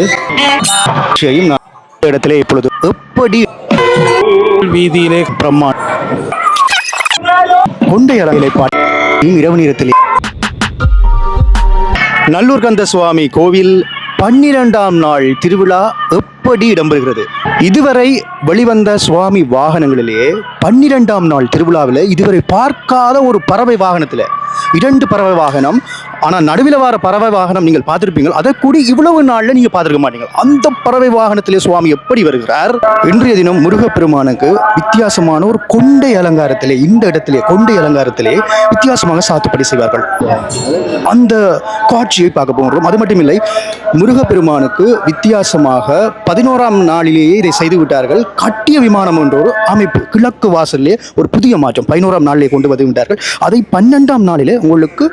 இந்த இடத்திலே இப்பொழுது எப்படி வீதியிலே பிரம்மா கொண்டை அளவிலை பாட்டியும் இரவு நேரத்திலே. நல்லூர் கந்த சுவாமி கோவில் பன்னிரெண்டாம் நாள் திருவிழா எப்படி இடம்பெறுகிறது? இதுவரை வெளிவந்த சுவாமி வாகனங்களிலே பன்னிரெண்டாம் நாள் திருவிழாவில் இதுவரை பார்க்காத ஒரு பறவை வாகனத்தில் இரண்டு பறவை வாகனம். ஆனால் நடுவில் வர பறவை வாகனம் நீங்கள் பார்த்துருப்பீங்க அதை கூட இவ்வளவு நாளில் நீங்கள் பார்த்துருக்க மாட்டீங்க அந்த பறவை வாகனத்திலே சுவாமி எப்படி வருகிறார்? இன்றைய தினம் முருகப்பெருமானுக்கு வித்தியாசமான ஒரு கொண்டை அலங்காரத்திலே இந்த இடத்திலே கொண்டை அலங்காரத்திலே வித்தியாசமாக சாத்துப்படி செய்வார்கள். அந்த காட்சியை பார்க்க போகிறோம் அது மட்டும் இல்லை முருகப்பெருமானுக்கு வித்தியாசமாக பதினோராம் நாளிலேயே இதை செய்து விட்டார்கள். கட்டிய விமானம் என்ற ஒரு அமைப்பு கிழக்கு வாசலிலே ஒரு புதிய மாற்றம் பதினோராம் நாளிலே கொண்டு வந்து விட்டார்கள். அதை பன்னெண்டாம் நாள் நாளிலே உங்களுக்கு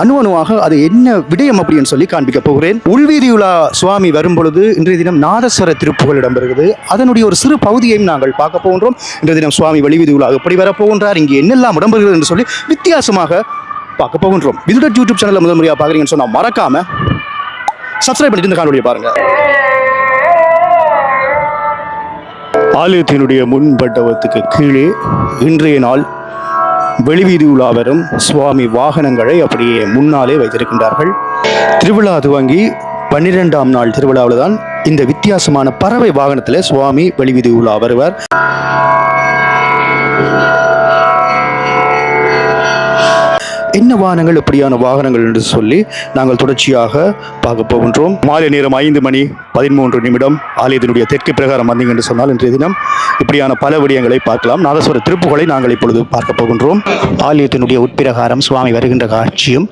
அணு அணுவாக அது என்ன விடயம் அப்படின்னு சொல்லி காண்பிக்க போகிறேன். உள்வீதியுலா சுவாமி வரும் பொழுது இன்றைய தினம் நாதஸ்வர திருப்புகள் இடம்பெறுகிறது. அதனுடைய ஒரு சிறு பகுதியையும் நாங்கள் பார்க்க போகின்றோம். இன்றைய தினம் சுவாமி வெளிவீதியுலா எப்படி வரப்போகின்றார் இங்கே என்னெல்லாம் இடம்பெறுகிறது என்று சொல்லி வித்தியாசமாக பார்க்க போகின்றோம். விதுடட் யூடியூப் சேனலில் முதல் முறையாக பார்க்குறீங்கன்னு சொன்னால் மறக்காம சப்ஸ்கிரைப் பண்ணிட்டு இந்த காணொலியை பாருங்க. ஆலயத்தினுடைய முன்பட்டவத்துக்கு கீழே இன்றைய நாள் வெளிவீதி உலா வரும் சுவாமி வாகனங்களை அப்படியே முன்னாலே வைத்திருக்கின்றார்கள். திருவிழா துவங்கி பன்னிரெண்டாம் நாள் திருவிழாவில் தான் இந்த வித்தியாசமான பறவை வாகனத்தில் சுவாமி வெளிவீதி உலா வருவார். என்ன வாகனங்கள் எப்படியான வாகனங்கள் என்று சொல்லி நாங்கள் தொடர்ச்சியாக பார்க்க போகின்றோம். மாலை நேரம் ஐந்து மணி பதிமூன்று நிமிடம் ஆலயத்தினுடைய தெற்கு பிரகாரம் வந்தீங்க என்று சொன்னால் இன்றைய தினம் இப்படியான பல விடயங்களை பார்க்கலாம். நாதஸ்வர திருப்புகளை நாங்கள் இப்பொழுது பார்க்க போகின்றோம். ஆலயத்தினுடைய உட்பிரகாரம் சுவாமி வருகின்ற காட்சியும்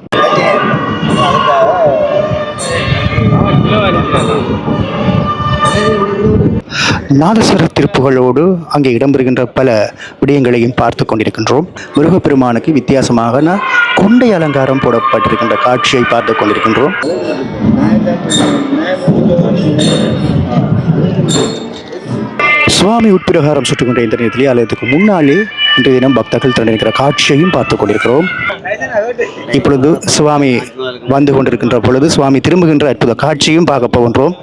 நாதஸ்வர திருப்புகளோடு அங்கே இடம்பெறுகின்ற பல விடயங்களையும் பார்த்து கொண்டிருக்கின்றோம். முருகப்பெருமானுக்கு வித்தியாசமாக நான் கொண்டை அலங்காரம் போடப்பட்டிருக்கின்ற காட்சியை பார்த்து கொண்டிருக்கின்றோம். சுவாமி உட்பிரகாரம் சுட்டுக்கொண்ட இந்த நேரத்திலே ஆலயத்துக்கு முன்னாலே இன்றைய தினம் பக்தர்கள் திரண்டிருக்கிற காட்சியையும் பார்த்து கொண்டிருக்கிறோம். இப்பொழுது சுவாமி வந்து கொண்டிருக்கின்ற பொழுது சுவாமி திரும்புகின்ற அற்புத காட்சியும் பார்க்க போகின்றோம்.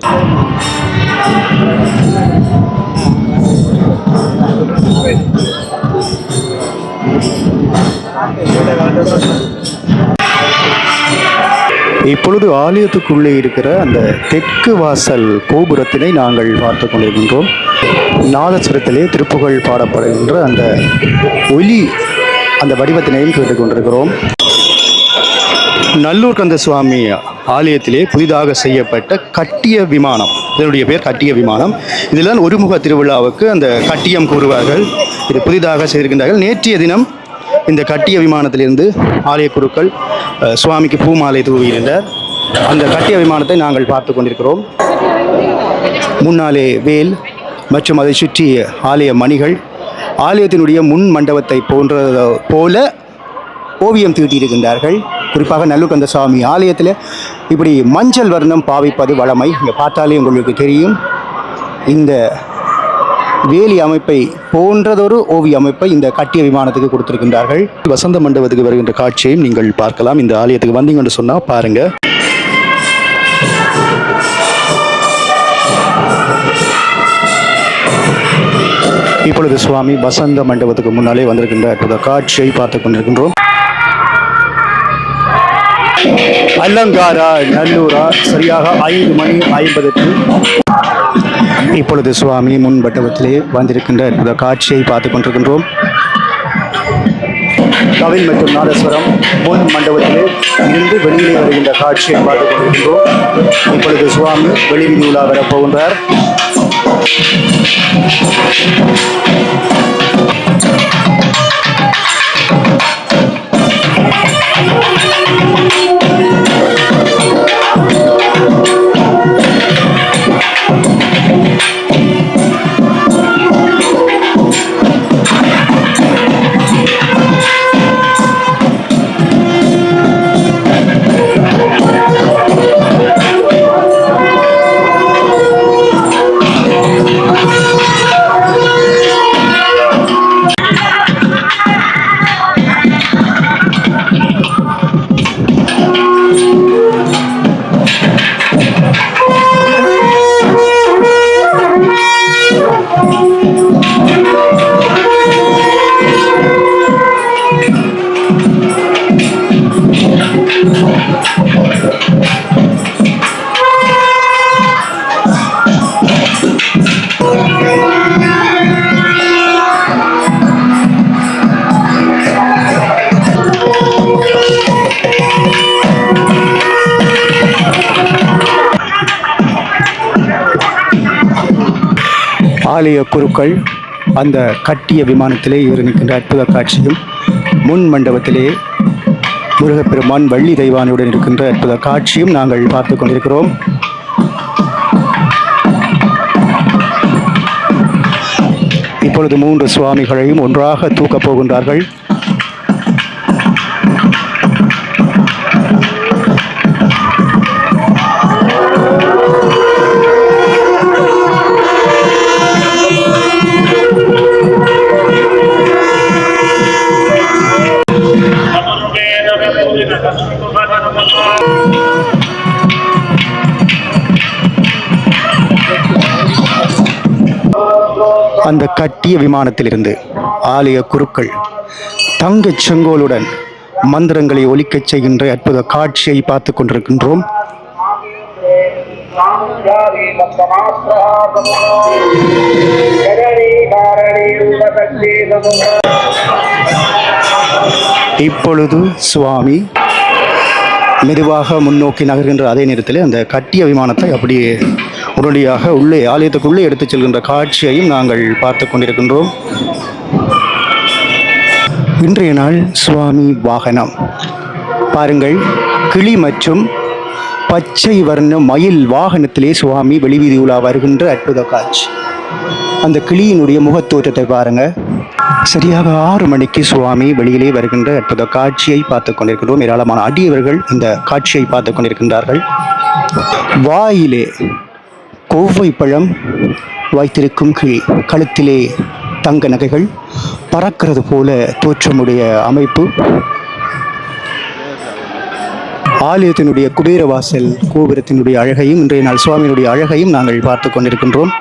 இப்பொழுது ஆலயத்துக்குள்ளே இருக்கிற அந்த தெற்கு வாசல் கோபுரத்தினை நாங்கள் பார்த்து கொண்டிருக்கின்றோம். நாதஸ்வரத்திலே திருப்புகழ் பாடப்படுகின்ற அந்த ஒலி அந்த வடிவத்தினையும் கேட்டுக்கொண்டிருக்கிறோம் நல்லூர் கந்த சுவாமி ஆலயத்திலே புதிதாக செய்யப்பட்ட கட்டிய விமானம் இதனுடைய பேர் கட்டிய விமானம். இதில் ஒருமுக திருவிழாவுக்கு அந்த கட்டியம் கூறுவார்கள். இது புதிதாக செய்திருக்கின்றார்கள். நேற்றைய தினம் இந்த கட்டிய விமானத்திலிருந்து ஆலய குருக்கள் சுவாமிக்கு பூமாலை தூவியிருந்தார் அந்த கட்டிய விமானத்தை நாங்கள் பார்த்து கொண்டிருக்கிறோம். முன்னாலே வேல் மற்றும் அதை சுற்றி ஆலய மணிகள் ஆலயத்தினுடைய முன் மண்டபத்தை போன்ற போல ஓவியம் தீட்டியிருக்கின்றார்கள். குறிப்பாக நல்லுக்கந்த சுவாமி ஆலயத்தில் இப்படி மஞ்சள் வர்ணம் பாவிப்பது வளமை. இங்கே பார்த்தாலே உங்களுக்கு தெரியும். இந்த வேலி அமைப்பை போன்றதொரு ஓவிய அமைப்பை இந்த கட்டிய விமானத்துக்கு கொடுத்திருக்கின்றார்கள். வசந்த மண்டபத்துக்கு வருகின்ற காட்சியையும் நீங்கள் பார்க்கலாம். இந்த ஆலயத்துக்கு வந்தீங்கன்னு சொன்னால் பாருங்கள் இப்பொழுது சுவாமி வசந்த மண்டபத்துக்கு முன்னாலே வந்திருக்கின்ற அற்புத காட்சியை பார்த்து கொண்டிருக்கின்றோம். அலங்காரா நல்லூரா சரியாக ஐந்து மணி ஐம்பதுக்கு இப்பொழுது சுவாமி முன் மண்டபத்திலே வந்திருக்கின்ற அற்புத காட்சியை பார்த்து கொண்டிருக்கின்றோம். கவின் மற்றும் நாதஸ்வரம் முன் மண்டபத்திலே இருந்து வெளியிலே வருகின்ற காட்சியை பார்த்து கொண்டிருக்கின்றோம். இப்பொழுது சுவாமி வெளிவீதி உலா வரப்போகின்றார் ஆலய குருக்கள் அந்த கட்டிய விமானத்திலே இவர் நிற்கின்ற அற்புத காட்சியும் முன் மண்டபத்திலே முருகப்பெருமான் வள்ளி தெய்வானியுடன் இருக்கின்ற அற்புத காட்சியும் நாங்கள் பார்த்து கொண்டிருக்கிறோம். இப்பொழுது மூன்று சுவாமிகளையும் ஒன்றாக தூக்கப் போகின்றார்கள். அந்த கட்டிய விமானத்திலிருந்து ஆலய குருக்கள் தங்கச் செங்கோலுடன் மந்திரங்களை ஒலிக்கச் செய்கின்ற அற்புத காட்சியை பார்த்து கொண்டிருக்கின்றோம். இப்பொழுது சுவாமி மெதுவாக முன்னோக்கி நகர்கின்ற அதே நேரத்தில் அந்த கட்டிய விமானத்தை அப்படியே உடனடியாக உள்ளே ஆலயத்துக்குள்ளே எடுத்துச் செல்கின்ற காட்சியையும் நாங்கள் பார்த்து கொண்டிருக்கின்றோம். இன்றைய நாள் சுவாமி வாகனம். பாருங்கள் கிளி மற்றும் பச்சை வர்ண மயில் வாகனத்திலே சுவாமி வெளிவீதி உலா வருகின்ற அற்புத காட்சி. அந்த கிளியினுடைய முகத்தோற்றத்தை பாருங்க. சரியாக ஆறு மணிக்கு சுவாமி வெளியிலே வருகின்ற அற்புத காட்சியை பார்த்து கொண்டிருக்கிறோம் ஏராளமான அடியவர்கள் இந்த காட்சியை பார்த்து கொண்டிருக்கின்றார்கள். வாயிலே கோவை பழம் வைத்திருக்கும் கிளி கழுத்திலே தங்க நகைகள் பறக்கிறது போல தோற்றமுடைய அமைப்பு. ஆலயத்தினுடைய குபேரவாசல் கோபுரத்தினுடைய அழகையும் இன்றைய நாள் சுவாமியினுடைய அழகையும் நாங்கள் பார்த்து கொண்டிருக்கின்றோம்.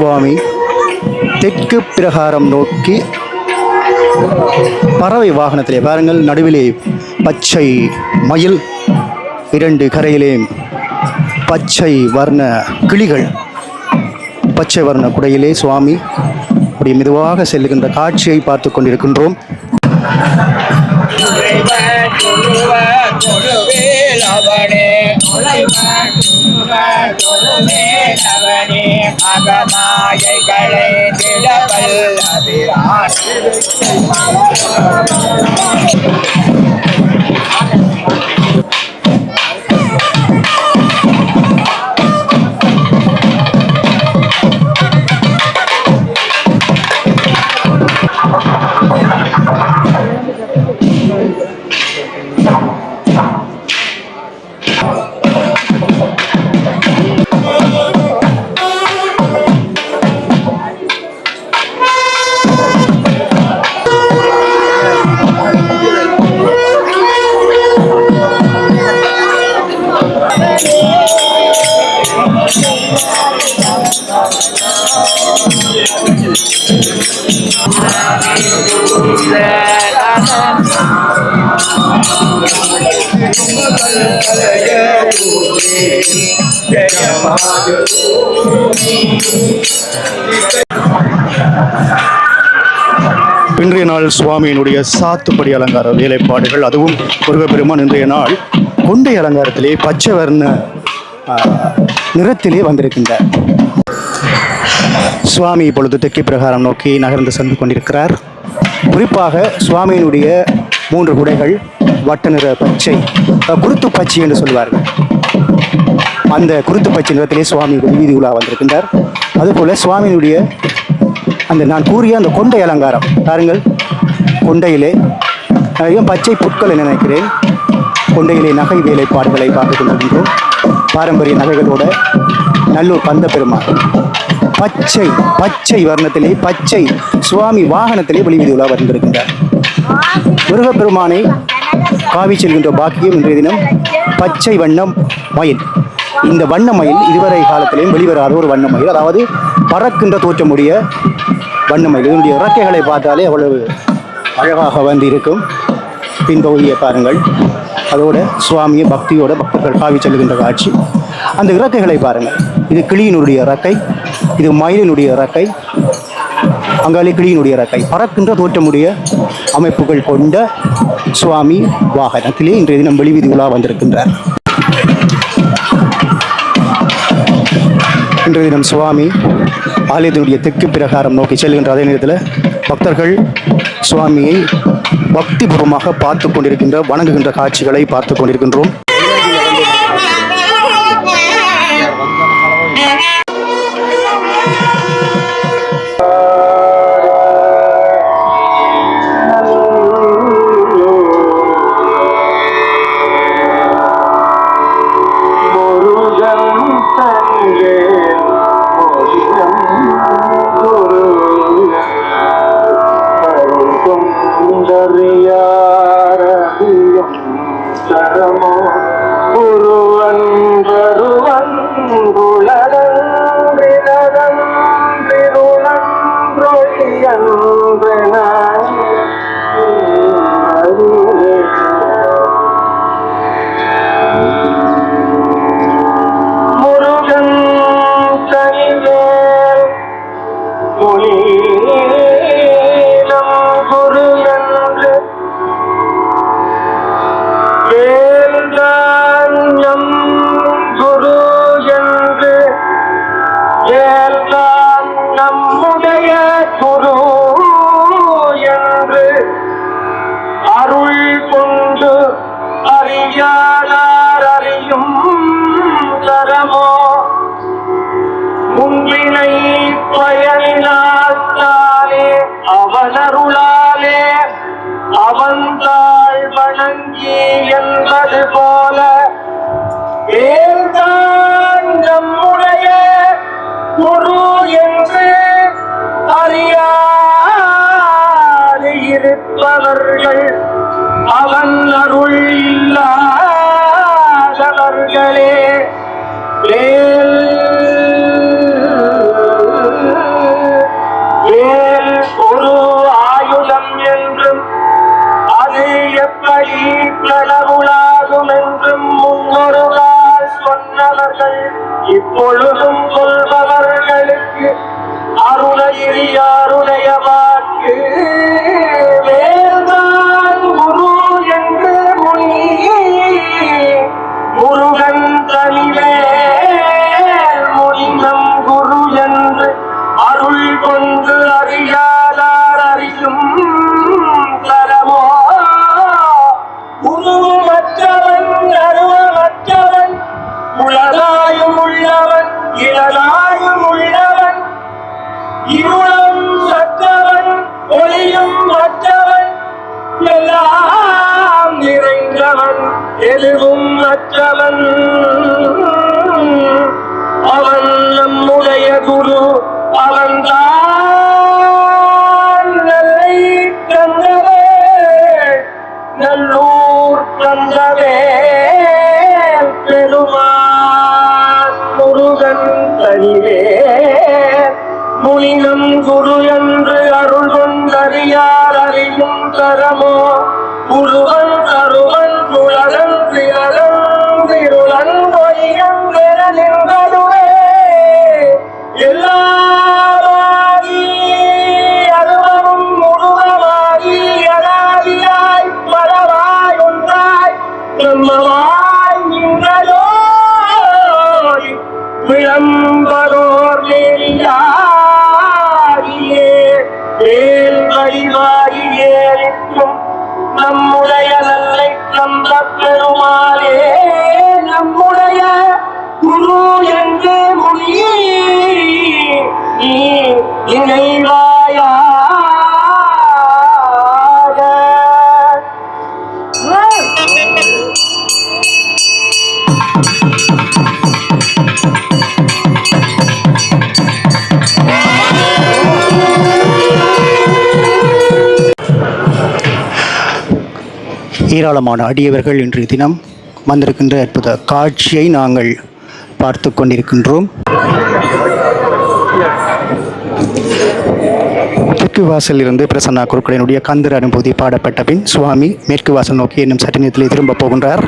சுவாமி தெற்கு பிரகாரம் நோக்கி பறவை வாகனத்திலே பாருங்கள் நடுவிலே பச்சை மயில் இரண்டு கரையிலே பச்சை வர்ண கிளிகள். பச்சை வர்ண குடையிலே சுவாமி அப்படி மெதுவாக செல்லுகின்ற காட்சியை பார்த்து கொண்டிருக்கின்றோம். அகமாயைகளை நிலவல்லபிரான் இன்றைய பெருமாள் சுவாமியினுடைய சாத்துப்படி அலங்கார வேலைப்பாடுகள் அதுவும் முருகப்பெருமான் இன்றைய நாள் கொண்டை அலங்காரத்திலே பச்சை வர்ண நிறத்திலே வந்திருக்கின்றார். சுவாமி இப்பொழுது தெற்கு பிரகாரம் நோக்கி நகர்ந்து சென்று கொண்டிருக்கிறார். குறிப்பாக சுவாமியினுடைய மூன்று குடைகள் வட்ட நிற பச்சை குருத்து பச்சை என்று சொல்வார்கள். அந்த குருத்து பச்சை நிறத்திலே சுவாமி வீதி உலா வந்திருக்கின்றார். அதுபோல் சுவாமியினுடைய அந்த நான் கூறிய அந்த கொண்டை அலங்காரம் பாருங்கள். கொண்டையிலே பச்சை புட்கள் என நினைக்கிறேன். கொண்டையிலே நகை வேலைப்பாடுகளை பார்த்து கொண்டிருக்கின்றோம். பாரம்பரிய நகைகளோட நல்லூர் பந்த பெருமாள் பச்சை பச்சை வர்ணத்திலே பச்சை சுவாமி வாகனத்திலே வெளிவீதி உலா வந்திருக்கின்றார். முருகப்பெருமானை காவி செல்கின்ற பாக்கியம் இன்றைய தினம் பச்சை வண்ணம் மயில். இந்த வண்ண மயில் இதுவரை காலத்திலேயும் வெளிவராத ஒரு வண்ணமயில் அதாவது பறக்கின்ற தோற்றமுடைய வண்ணமயில் இதனுடைய இறக்கைகளை பார்த்தாலே அவ்வளவு அழகாக வந்து இருக்கும் பின்பகுதியை பாருங்கள். அதோட சுவாமியை பக்தியோட பக்தர்கள் காவி செல்லுகின்ற காட்சி. அந்த இறக்கைகளை பாருங்கள். இது கிளியினுடைய இறக்கை. இது மயிலினுடைய இறக்கை. அங்காலே கிளியினுடைய இறக்கை. பறக்கின்ற தோற்றமுடைய அமைப்புகள் கொண்ட சுவாமி வாகனத்திலே இன்றைய தினம் வெளிவீதி உலா வந்திருக்கின்றார். இன்றைய தினம் சுவாமி ஆலயத்தினுடைய தெற்கு பிரகாரம் நோக்கி செல்கின்ற அதே நேரத்தில் பக்தர்கள் சுவாமியை பக்திபூர்வமாக பார்த்து கொண்டிருக்கின்ற வணங்குகின்ற காட்சிகளை பார்த்து கொண்டிருக்கின்றோம் வணங்கி என்பது போல வேல்தான் நம்முடைய குரு என்று அறியாது இருப்பவர்கள். அவன் அருள் இல்லாதவர்களே. வேல் சொன்னவர்கள் இப்பொழுதும் சொல்பவர்களுக்கு அருணகிரியாருடைய வாக்கு வேல்தான் குரு என்று முனி. முருகன் தனிவேல் முனினம் குரு என்று அருள் கொண்டு அறியாதார் அறியும் தரமோ? உருவமற்றவன் அருவமற்றவன் உலகம் உள்ளவன் உள்ளவன் இருளும் சற்றவன் ஒளியும் மற்றவன் எல்லாம் நிறைந்தவன் எதுவும் மற்றவன். அவன் நம்முடைய குரு அறியும் தரமோ குருவன் தருவன் குழலன் திருளன் பொய்யம் பெற நின்றதுவே எல்லா ஏராளமான அடியவர்கள் இன்றைய தினம் வந்திருக்கின்ற அற்புத காட்சியை நாங்கள் பார்த்து கொண்டிருக்கின்றோம். தெற்கு வாசலில் இருந்து பிரசன்னா குருக்களினுடைய கந்தர் அனுபூதி பாடப்பட்ட பின் சுவாமி மேற்கு வாசல் நோக்கி இன்னும் சற்று நேரத்தில் திரும்ப போகின்றார்.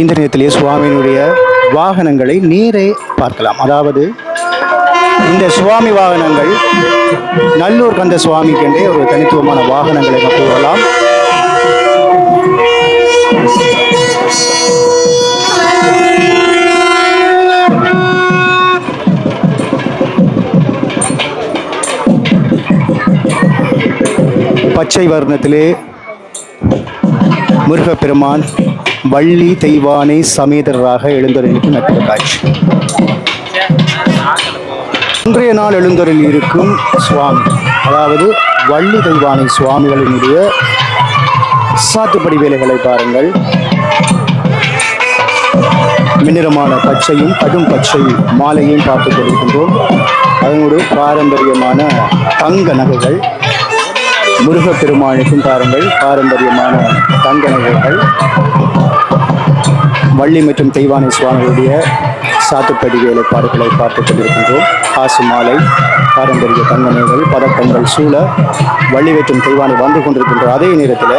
இந்த நேரத்திலே சுவாமியினுடைய வாகனங்களை நேரே பார்க்கலாம். அதாவது இந்த சுவாமி வாகனங்கள் நல்லூர் கந்த சுவாமிக்கென்றே ஒரு தனித்துவமான வாகனங்களை நம்ம கூறலாம். பச்சை வர்ணத்திலே முருகப்பெருமான் வள்ளி தெய்வானை சமேதராக எழுந்தருளிக்கும் அற்புத காட்சி இன்றைய நாள் எழுந்தருள் இருக்கும் சுவாமி. அதாவது வள்ளி தெய்வானை சுவாமிகளினுடைய சாத்துப்படி வேலைகளை பாருங்கள். மின்னிறமான பச்சையும் கடும் பச்சை மாலையும் பார்த்து கொண்டிருக்கின்றோம். அதனோடு பாரம்பரியமான தங்க நகைகள் முருகப்பெருமானுக்கும் பாருங்கள் பாரம்பரியமான தங்க நகைகள் வள்ளி மற்றும் தெய்வானை சுவாமிகளுடைய சாத்துப்படி வேலைப்பாடுகளை பார்த்து கொண்டிருக்கின்றோம். காசு மாலை பாரம்பரிய தங்க நகைகள் பதக்கங்கள் சூழ வள்ளி மற்றும் தெய்வானை வந்து கொண்டிருக்கின்ற அதே நேரத்தில்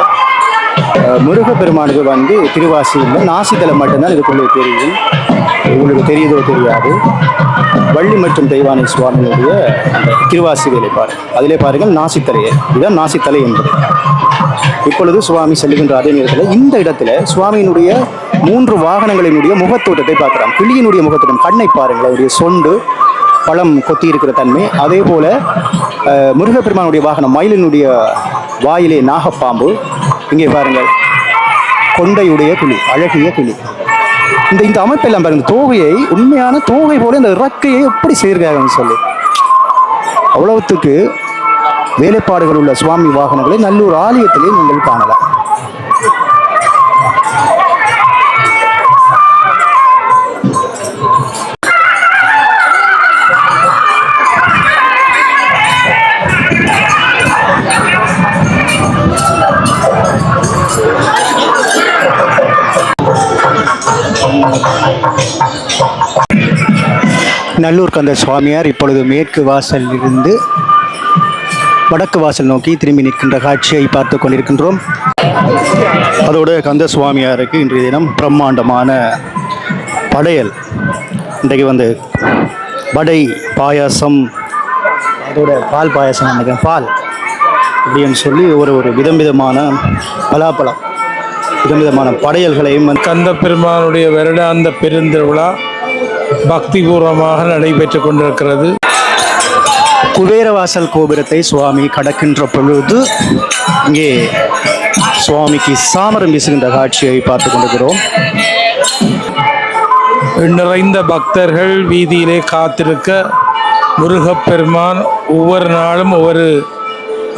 முருகப்பெருமானுக்கு வந்து திருவாசியில் நாசித்தலம் மட்டும்தான் இதுக்குள்ளே தெரியும். உங்களுக்கு தெரியுதோ தெரியாது. வள்ளி மற்றும் தெய்வானை சுவாமியுடைய அந்த திருவாசி வேலைப்பாடு அதிலே பாருங்கள் நாசித்தலையே இதுதான் நாசித்தலை என்பது. இப்பொழுது சுவாமி செல்லுகின்ற அதே நேரத்தில் இந்த இடத்துல சுவாமியினுடைய மூன்று வாகனங்களினுடைய முகத்தோட்டத்தை பார்க்கலாம். கிளியினுடைய முகத்தோட்டம். கண்ணை பாருங்கள். அவருடைய சொண்டு பழம் கொத்தி இருக்கிற தன்மை. அதே போல முருகப்பெருமானுடைய வாகனம் மயிலினுடைய வாயிலே நாகப்பாம்பு. இங்கே பாருங்கள். கொண்டையுடைய கிளி அழகிய கிளி இந்த இந்த அமைப்பெல்லாம் பாருங்க தோகையை உண்மையான தோகை போல இந்த இறக்கையை எப்படி செய்கிறாங்கன்னு சொல்லி. அவ்வளவுத்துக்கு வேலைப்பாடுகள் உள்ள சுவாமி வாகனங்களை நல்லூர் ஆலயத்திலே நீங்கள் காணலாம். நல்லூர் கந்த சுவாமியார் இப்பொழுது மேற்கு வாசலில் இருந்து வடக்கு வாசல் நோக்கி திரும்பி நிற்கின்ற காட்சியை பார்த்து கொண்டிருக்கின்றோம். அதோடு கந்த சுவாமியாருக்கு இன்றைய தினம் பிரம்மாண்டமான படையல். இன்றைக்கு வந்து வடை பாயாசம் அதோட பால் பாயாசம் நினைக்கிறேன் பால் அப்படின்னு சொல்லி ஒரு ஒரு விதம் விதமான பலாப்பழம் விதம் விதமான படையல்களையும் கந்த பெருமானுடைய வருடாந்த பெருந்திருவிழா பக்திபூர்வமாக நடைபெற்று கொண்டிருக்கிறது. குபேரவாசல் கோபுரத்தை சுவாமி கடக்கின்ற பொழுது இங்கே சுவாமிக்கு சாமரம் வீசுகின்ற காட்சியை பார்த்து கொண்டிருக்கிறோம். நிறைந்த பக்தர்கள் வீதியிலே காத்திருக்க முருகப்பெருமான் ஒவ்வொரு நாளும் ஒவ்வொரு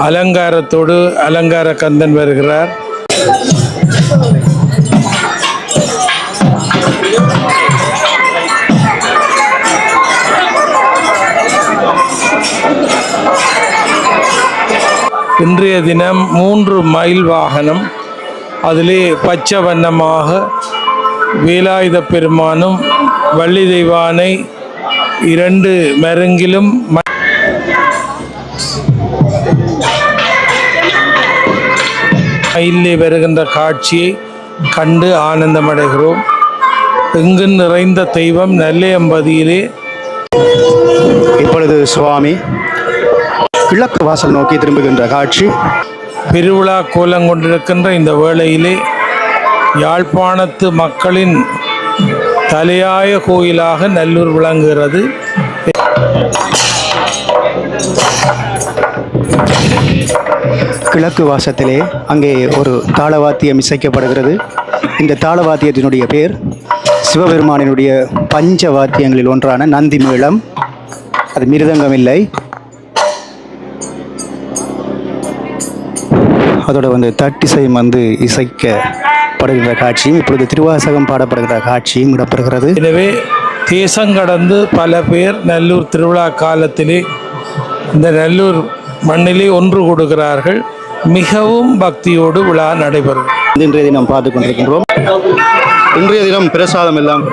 அலங்காரத்தோடு அலங்கார கந்தன் வருகிறார். இன்றைய தினம் மூன்று மைல் வாகனம் அதிலே பச்சை வண்ணமாக வேலாயுத பெருமானும் வள்ளி தெய்வானை இரண்டு மருங்கிலும் மயிலே வருகின்ற காட்சியை கண்டு ஆனந்தமடைகிறோம். எங்கு நிறைந்த தெய்வம் நெல்லையம்பதியிலே. இப்பொழுது சுவாமி கிழக்கு வாசல் நோக்கி திரும்புகின்ற காட்சி. பெருவிழா கோலம் கொண்டிருக்கின்ற இந்த வேளையிலே யாழ்ப்பாணத்து மக்களின் தலையாய கோயிலாக நல்லூர் விளங்குகிறது. கிழக்கு வாசத்திலே அங்கே ஒரு தாளவாத்தியம் இசைக்கப்படுகிறது. இந்த தாளவாத்தியத்தினுடைய பேர் சிவபெருமானினுடைய பஞ்ச வாத்தியங்களில் ஒன்றான நந்தி மேளம் அது மிருதங்கம் இல்லை அதோட வந்து தட்டிசையும் வந்து இசைக்கப்படுகின்ற காட்சியும் இப்பொழுது திருவாசகம் பாடப்படுகிற காட்சியும் இடம்பெறுகிறது. எனவே தேசம் கடந்து பல பேர் நல்லூர் திருவிழா காலத்திலே இந்த நல்லூர் மண்ணிலே ஒன்று கொடுக்கிறார்கள் மிகவும் பக்தியோடு விழா நடைபெறும். இன்றைய தினம் பார்த்து கொண்டிருக்கின்றோம். இன்றைய தினம் பிரசாதம் எல்லாம்.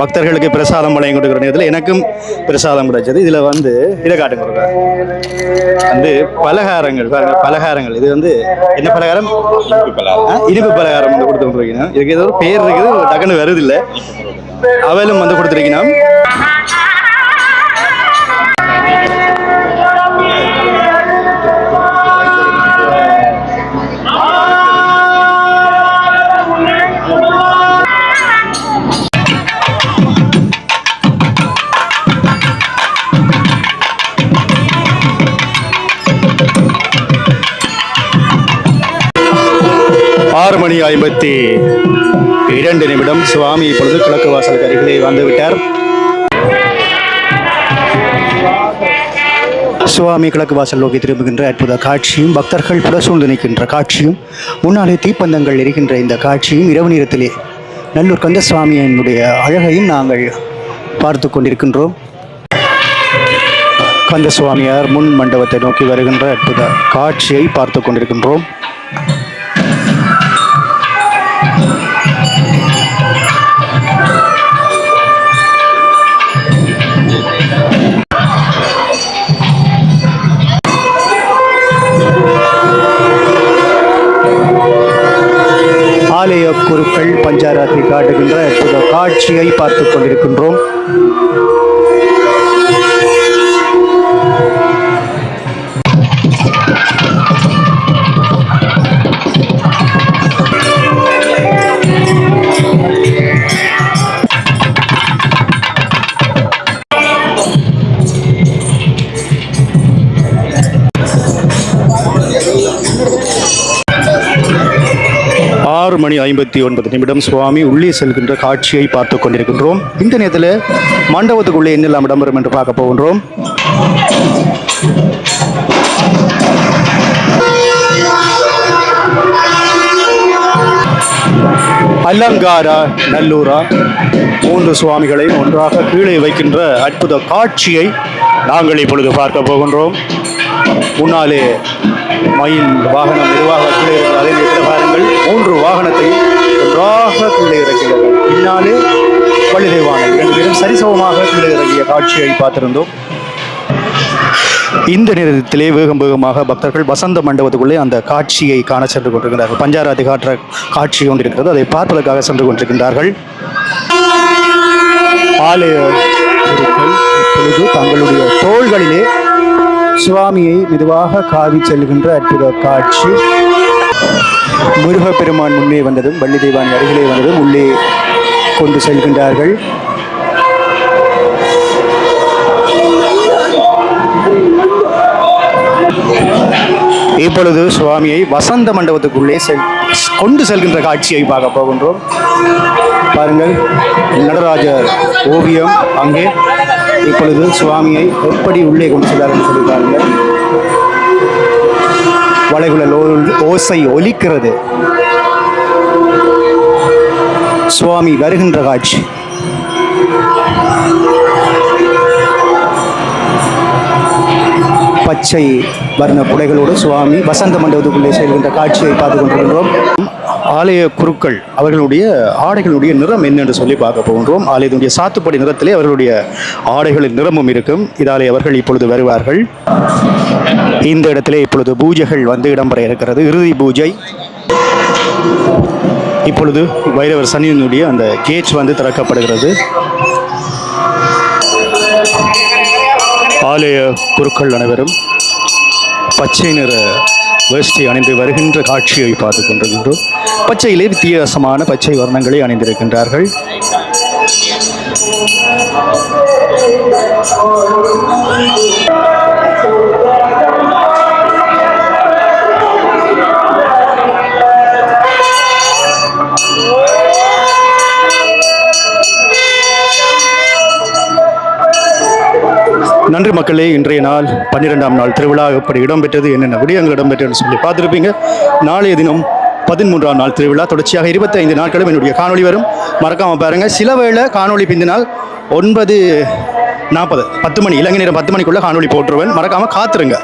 பக்தர்களுக்கு பிரசாதம் வழங்கி கொடுக்குற நேரத்தில் எனக்கும் பிரசாதம் கிடைச்சது. இதில் வந்து இதை காட்டுங்க வந்து பலகாரங்கள் பாருங்கள் பலகாரங்கள். இது வந்து என்ன பலகாரம்? இனிப்பு பலகாரம் வந்து கொடுத்து கொண்டிருக்கீங்க இதுக்கு ஏதோ ஒரு பேர் இருக்குது டக்குன்னு வருது இல்லை அவலும் வந்து கொடுத்துருக்கீங்க மணி ஐம்பத்தி இரண்டு நிமிடம் சுவாமி இப்பொழுது கிழக்கு வாசலுக்கு அருகிலே வந்துவிட்டார். சுவாமி கிழக்கு வாசல் நோக்கி திரும்புகின்ற அற்புத காட்சியும் பக்தர்கள் புலசூழ்ந்து நிற்கின்ற காட்சியும் முன்னாலே தீப்பந்தங்கள் எரிகின்ற இந்த காட்சியும் இரவு நேரத்திலே நல்லூர் கந்த சுவாமியினுடைய அழகையும் நாங்கள் பார்த்து கொண்டிருக்கின்றோம். கந்த சுவாமியார் முன் மண்டபத்தை நோக்கி வருகின்ற அற்புத காட்சியை பார்த்து கொண்டிருக்கின்றோம். ஆலய குருக்கள் பஞ்சாராத்தி காட்டுகின்ற அற்புத காட்சியை பார்த்து கொண்டிருக்கின்றோம். ஆறு மணி ஐம்பத்தி ஒன்பது நிமிடம் சுவாமி உள்ளே செல்கின்ற காட்சியை பார்த்து கொண்டிருக்கின்றோம். இந்த நேரத்தில் மண்டபத்துக்குள்ளே என்னெல்லாம் இடம்பெறும் என்று பார்க்க போகின்றோம். அலங்காரா நல்லூரா மூன்று சுவாமிகளையும் ஒன்றாக கீழே வைக்கின்ற அற்புத காட்சியை நாங்கள் இப்பொழுது பார்க்க போகின்றோம். முன்னாலே மயில் வாகனம் மெதுவாக கீழே இருக்கிற மூன்று வாகனத்தை ஒன்றாக கீழே இறக்கிறது பின்னாலே வள்ளிதேவானை இரண்டு பேரும் சரிசமமாக கீழே இறங்கிய காட்சியை பார்த்திருந்தோம். இந்த நேரத்திலே வேகம் வேகமாக பக்தர்கள் வசந்த மண்டபத்துக்குள்ளே அந்த காட்சியை காண சென்று கொண்டிருக்கிறார்கள். பஞ்சாராதி காற்ற காட்சி கொண்டிருக்கிறது அதை பார்ப்பதற்காக சென்று கொண்டிருக்கின்றார்கள். ஆலய குருக்கள் தங்களுடைய தோள்களிலே சுவாமியை மெதுவாக காவி செல்கின்ற அற்புத காட்சி. முருகப்பெருமான் முன்னே வந்ததும் வள்ளி தெய்வான் அருகிலே வந்ததும் உள்ளே கொண்டு செல்கின்றார்கள். இப்பொழுது சுவாமியை வசந்த மண்டபத்துக்குள்ளே செல் கொண்டு செல்கின்ற காட்சியை பார்க்க போகின்றோம். பாருங்கள் நடராஜர் ஓவியம் அங்கே. இப்பொழுது சுவாமியை எப்படி உள்ளே கொண்டு செல்வார் என்று சொல்லி பாருங்கள். வளைகுழல் ஓசை ஒலிக்கிறது. சுவாமி வருகின்ற காட்சி. பச்சை வர்ண புடைகளோடு சுவாமி வசந்த மண்டபத்துக்குள்ளே செல்கின்ற காட்சியை பார்த்து கொண்டிருக்கிறோம். ஆலய குருக்கள் அவர்களுடைய ஆடைகளுடைய நிறம் என்ன என்று சொல்லி பார்க்க போகின்றோம். ஆலயத்தினுடைய சாத்துப்படி நிறத்திலே அவர்களுடைய ஆடைகளின் நிறமும் இருக்கும். இதாலே அவர்கள் இப்பொழுது வருவார்கள். இந்த இடத்திலே இப்பொழுது பூஜைகள் வந்து இடம்பெற இருக்கிறது. இறுதி பூஜை. இப்பொழுது வைரவர் சனியினுடைய அந்த கேட்ஸ் வந்து திறக்கப்படுகிறது. ஆலய குருக்கள் அனைவரும் பச்சை நிற வேஷ்டி அணிந்து வருகின்ற காட்சியை பார்த்து கொண்டிருக்கின்றோம் பச்சையிலே வித்தியாசமான பச்சை வர்ணங்களை அணிந்திருக்கின்றார்கள். நன்றி மக்களே இன்றைய நாள் பன்னிரெண்டாம் நாள் திருவிழா எப்படி இடம்பெற்றது என்னென்ன விடயங்கள் இடம்பெற்றதுன்னு சொல்லி பார்த்துருப்பீங்க. நாளைய தினம் பதிமூன்றாம் நாள் திருவிழா தொடர்ச்சியாக இருபத்தைந்து நாட்களும் என்னுடைய காணொலி வரும். மறக்காமல் பாருங்கள் சில வேளை காணொலி பிந்தினால் ஒன்பது நாற்பது பத்து மணி இலங்கை நேரம் பத்து மணிக்குள்ளே காணொலி போட்டுருவேன். மறக்காமல் காத்துருங்க.